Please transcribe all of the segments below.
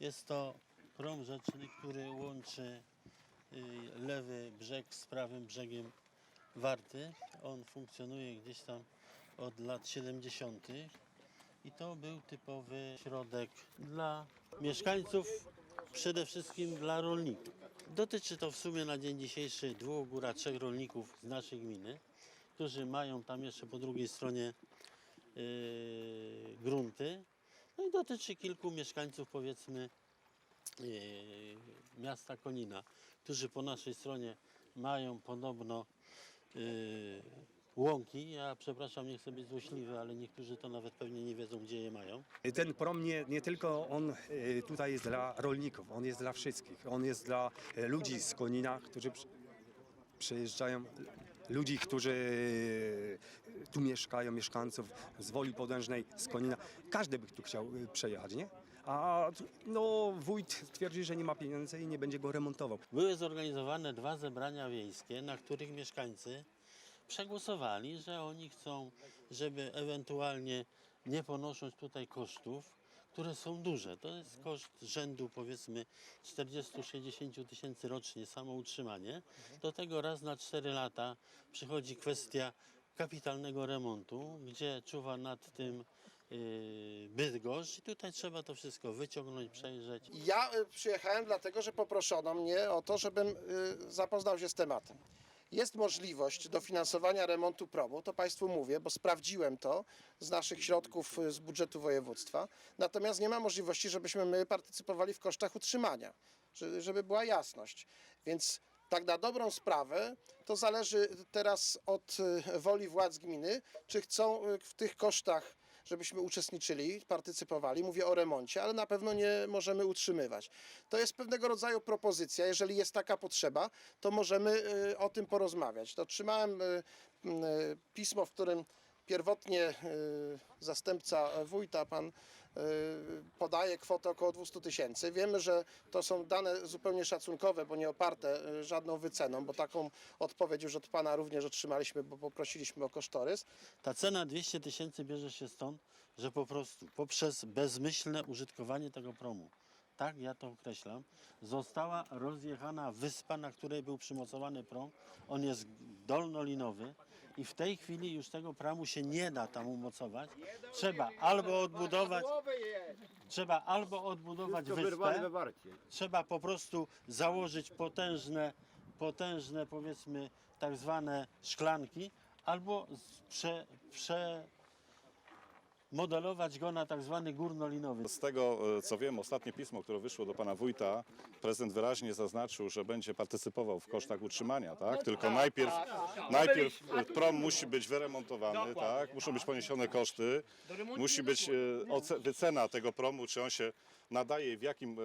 Jest to prom rzeczny, który łączy y, lewy brzeg z prawym brzegiem Warty. On funkcjonuje gdzieś tam od lat 70. I to był typowy środek dla mieszkańców, przede wszystkim dla rolników. Dotyczy to w sumie na dzień dzisiejszy dwóch, góra trzech rolników z naszej gminy, którzy mają tam jeszcze po drugiej stronie yy, grunty. No i dotyczy kilku mieszkańców powiedzmy yy, miasta Konina, którzy po naszej stronie mają podobno yy, łąki. Ja przepraszam, nie chcę być złośliwy, ale niektórzy to nawet pewnie nie wiedzą, gdzie je mają. Ten prom nie, nie tylko on e, tutaj jest dla rolników, on jest dla wszystkich. On jest dla ludzi z Konina, którzy przy- przyjeżdżają, ludzi, którzy e, tu mieszkają, mieszkańców z Woli Podężnej, z Konina. Każdy by tu chciał e, przejechać, nie? A no, wójt twierdzi, że nie ma pieniędzy i nie będzie go remontował. Były zorganizowane dwa zebrania wiejskie, na których mieszkańcy przegłosowali, że oni chcą, żeby ewentualnie nie ponosząc tutaj kosztów, które są duże. To jest koszt rzędu powiedzmy 40-60 tysięcy rocznie samo utrzymanie. Do tego raz na 4 lata przychodzi kwestia kapitalnego remontu, gdzie czuwa nad tym yy, Bydgoszcz i tutaj trzeba to wszystko wyciągnąć, przejrzeć. Ja y, przyjechałem dlatego, że poproszono mnie o to, żebym y, zapoznał się z tematem. Jest możliwość dofinansowania remontu promu, to Państwu mówię, bo sprawdziłem to z naszych środków z budżetu województwa. Natomiast nie ma możliwości, żebyśmy my partycypowali w kosztach utrzymania, że- żeby była jasność. Więc tak na dobrą sprawę to zależy teraz od y, woli władz gminy, czy chcą y, w tych kosztach żebyśmy uczestniczyli, partycypowali. Mówię o remoncie, ale na pewno nie możemy utrzymywać. To jest pewnego rodzaju propozycja. Jeżeli jest taka potrzeba, to możemy y, o tym porozmawiać. Otrzymałem y, y, pismo, w którym pierwotnie zastępca wójta, pan podaje kwotę około 200 tysięcy. Wiemy, że to są dane zupełnie szacunkowe, bo nie oparte y, żadną wyceną, bo taką odpowiedź już od pana również otrzymaliśmy, bo poprosiliśmy o kosztorys. Ta cena 200 tysięcy bierze się stąd, że po prostu poprzez bezmyślne użytkowanie tego promu, tak ja to określam, została rozjechana wyspa, na której był przymocowany prom. On jest dolnolinowy i w tej chwili już tego pramu się nie da tam umocować. Trzeba albo odbudować, trzeba albo odbudować wyspę, trzeba po prostu założyć potężne, potężne powiedzmy tak zwane szklanki, albo prze, prze modelować go na tak zwany górnolinowy. Z tego, e, co wiem, ostatnie pismo, które wyszło do pana wójta, prezydent wyraźnie zaznaczył, że będzie partycypował w kosztach utrzymania, tak? Tylko najpierw, najpierw e, prom musi być wyremontowany, tak? Muszą być poniesione koszty, musi być e, wycena tego promu, czy on się nadaje i w jakim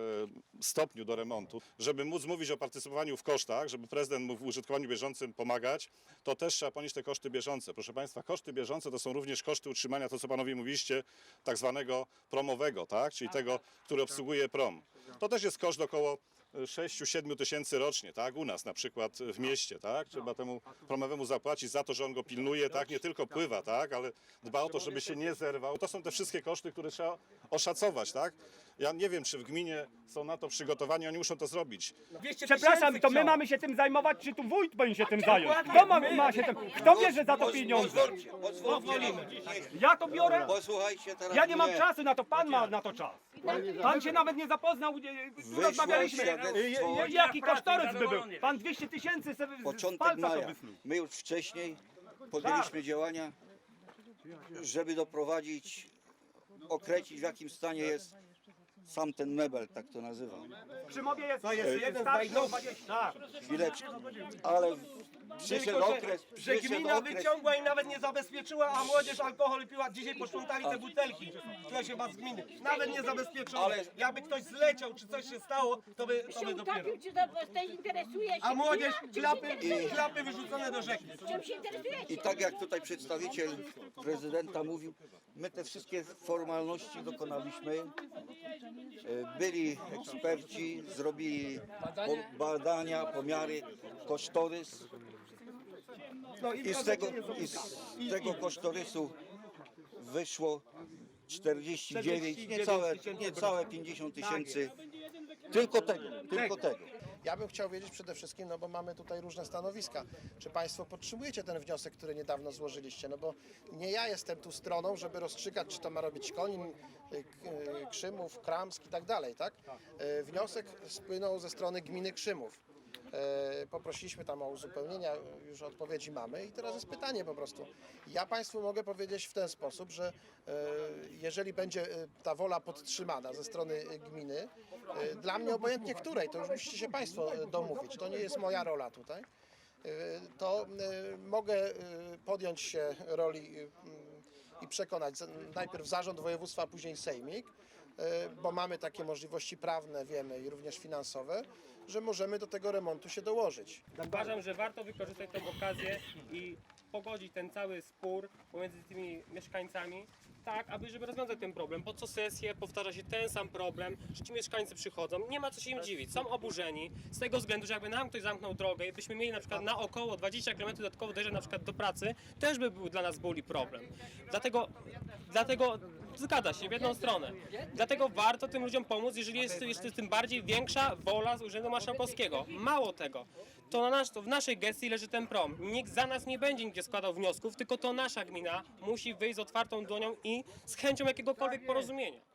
stopniu do remontu. Żeby móc mówić o partycypowaniu w kosztach, żeby prezydent mógł w użytkowaniu bieżącym pomagać, to też trzeba ponieść te koszty bieżące. Proszę Państwa, koszty bieżące to są również koszty utrzymania, to co Panowie mówiliście, tak zwanego promowego, tak? czyli tego, który obsługuje prom. To też jest koszt około 6-7 tysięcy rocznie, tak? U nas na przykład w mieście, tak? Trzeba temu promowemu zapłacić za to, że on go pilnuje, tak? Nie tylko pływa, tak? Ale dba o to, żeby się nie zerwał. To są te wszystkie koszty, które trzeba oszacować, tak? Ja nie wiem, czy w gminie są na to przygotowani, oni muszą to zrobić. Przepraszam, to my mamy się tym zajmować, czy tu wójt powinien się tym zająć? Kto ma, ma się tym, kto bierze za to pieniądze? Pozwólcie, Ja to biorę? posłuchajcie teraz Ja nie mam mnie. czasu na to, pan ma na to czas. Pan się nawet nie zapoznał, nie- Wyszło rozmawialiśmy, e, e, jaki kosztorys by był. Pan 200 tysięcy sobie z- z Początek palca to maja. wysnuł. My już wcześniej podjęliśmy działania, żeby doprowadzić, określić w jakim stanie jest sam ten mebel, tak to nazywam. Przy mowie jest, jest jeden starszy 20. Tak. Chwileczkę. Ale przyszedł okres, że przyszedł gmina okres, wyciągła i nawet nie zabezpieczyła, a młodzież alkohol piła. Dzisiaj posprzątali te butelki w lesie was gminy. Nawet nie zabezpieczono. Ale- Jakby ktoś zleciał, czy coś się stało, to by, to się by dopiero. utopił, czy to to interesuje się? A młodzież, Czym się klapy, interesuje? klapy wyrzucone do rzeki. Czym się interesujecie? I tak jak tutaj przedstawiciel prezydenta mówił, my te wszystkie formalności dokonaliśmy. E, Byli eksperci, zrobili po- badania, pomiary, kosztorys. No I z tego, i z tego kosztorysu wyszło 49, 49 niecałe, niecałe 50 tysięcy. Tylko tego, tylko tego. Ja bym chciał wiedzieć przede wszystkim, no bo mamy tutaj różne stanowiska, czy Państwo podtrzymujecie ten wniosek, który niedawno złożyliście, no bo nie ja jestem tu stroną, żeby rozstrzygać, czy to ma robić Konin, y, y, Krzymów, Kramsk i tak dalej, tak? Y, Wniosek spłynął ze strony gminy Krzymów. E, Poprosiliśmy tam o uzupełnienia, już odpowiedzi mamy i teraz jest pytanie po prostu. Ja Państwu mogę powiedzieć w ten sposób, że e, jeżeli będzie e, ta wola podtrzymana ze strony gminy, dla mnie obojętnie której, to już musicie się Państwo domówić, to nie jest moja rola tutaj, to mogę podjąć się roli i przekonać najpierw zarząd województwa, później sejmik, bo mamy takie możliwości prawne, wiemy, i również finansowe, że możemy do tego remontu się dołożyć. Uważam, że warto wykorzystać tę okazję i pogodzić ten cały spór pomiędzy tymi mieszkańcami, tak, aby żeby rozwiązać ten problem. Po co sesję powtarza się ten sam problem, że ci mieszkańcy przychodzą, nie ma co się im dziwić, są oburzeni z tego względu, że jakby nam ktoś zamknął drogę i byśmy mieli na przykład na około 20 km dodatkowo dojeżdżać na przykład do pracy, też by był dla nas bóli problem. Dlatego, dlatego zgadza się w jedną stronę. Dlatego warto tym ludziom pomóc, jeżeli jest jeszcze tym bardziej większa wola z Urzędu Marszałkowskiego. Mało tego, to, na nasz, to w naszej gestii leży ten prom. Nikt za nas nie będzie nigdzie składał wniosków, tylko to nasza gmina musi wyjść z otwartą dłonią i z chęcią jakiegokolwiek porozumienia.